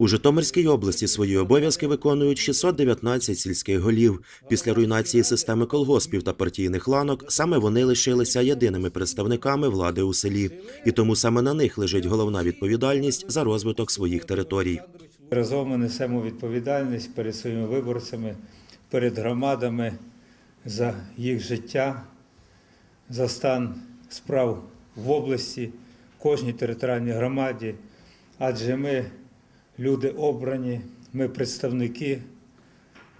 У Житомирській області свої обов'язки виконують 619 сільських голів. Після руйнації системи колгоспів та партійних ланок саме вони лишилися єдиними представниками влади у селі, і тому саме на них лежить головна відповідальність за розвиток своїх територій. Разом ми несемо відповідальність перед своїми виборцями, перед громадами за їх життя, за стан справ в області, кожній територіальній громаді. Адже ми люди обрані, ми представники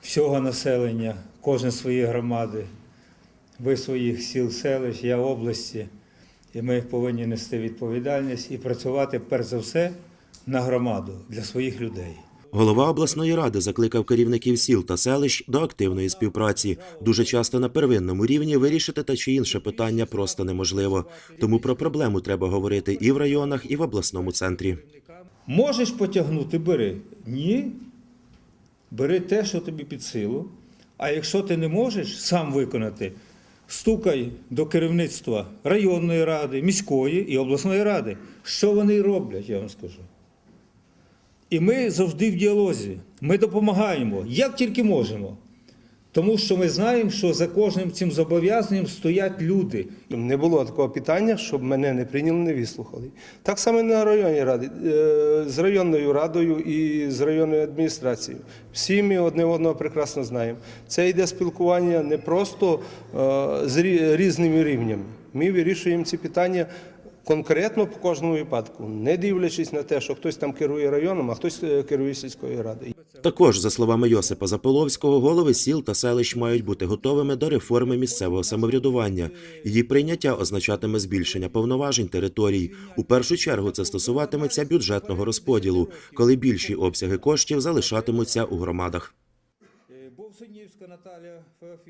всього населення, кожен своєї громади, ви своїх сіл, селищ, я області. І ми повинні нести відповідальність і працювати перш за все на громаду для своїх людей. Голова обласної ради закликав керівників сіл та селищ до активної співпраці. Дуже часто на первинному рівні вирішити те чи інше питання просто неможливо. Тому про проблему треба говорити і в районах, і в обласному центрі. Можеш потягнути, бери. Ні. Бери те, що тобі під силу. А якщо ти не можеш сам виконати, стукай до керівництва районної ради, міської і обласної ради. Що вони роблять, я вам скажу. І ми завжди в діалозі. Ми допомагаємо, як тільки можемо. Тому що ми знаємо, що за кожним цим зобов'язанням стоять люди. Не було такого питання, щоб мене не прийняли, не вислухали. Так само на районній раді, е, з районною радою і з районною адміністрацією. Всі ми одне одного прекрасно знаємо. Це йде спілкування не просто е, з рі- різними рівнями. Ми вирішуємо ці питання. Конкретно по кожному випадку, не дивлячись на те, що хтось там керує районом, а хтось е, керує сільською радою. Також, за словами Йосипа Заполовського, голови сіл та селищ мають бути готовими до реформи місцевого самоврядування. Її прийняття означатиме збільшення повноважень територій. У першу чергу це стосуватиметься бюджетного розподілу, коли більші обсяги коштів залишатимуться у громадах. Феофі.